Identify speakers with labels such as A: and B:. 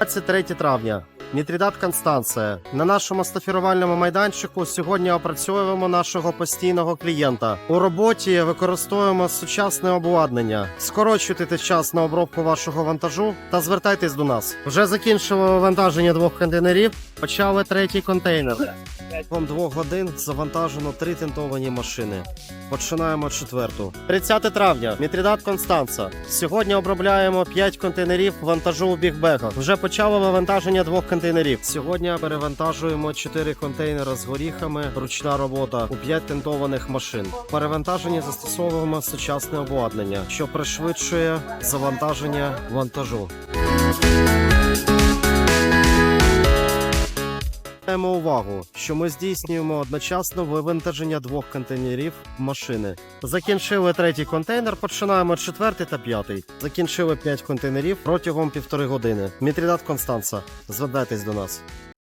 A: 23 травня. Нітрідат Констанція. На нашому стафірувальному майданчику сьогодні опрацьовуємо нашого постійного клієнта. У роботі використовуємо сучасне обладнання. Скорочуйте час на обробку вашого вантажу та звертайтесь до нас. Вже закінчили вантаження двох контейнерів. Почали третій контейнер. Протягом двох годин завантажено три тентовані машини. Починаємо четверту. 30 травня. Мітрідат Констанца. Сьогодні обробляємо 5 контейнерів вантажу у бігбегах. Вже почали вивантаження двох контейнерів. Сьогодні перевантажуємо 4 контейнери з горіхами. Ручна робота у 5 тентованих машин. В Перевантаженні застосовуємо сучасне обладнання, що пришвидшує завантаження вантажу. Звертаємо увагу, що ми здійснюємо одночасно вивантаження двох контейнерів машини. Закінчили третій контейнер, починаємо четвертий та п'ятий. Закінчили п'ять контейнерів протягом півтори години. Мітрідат Констанца, звертайтесь до нас.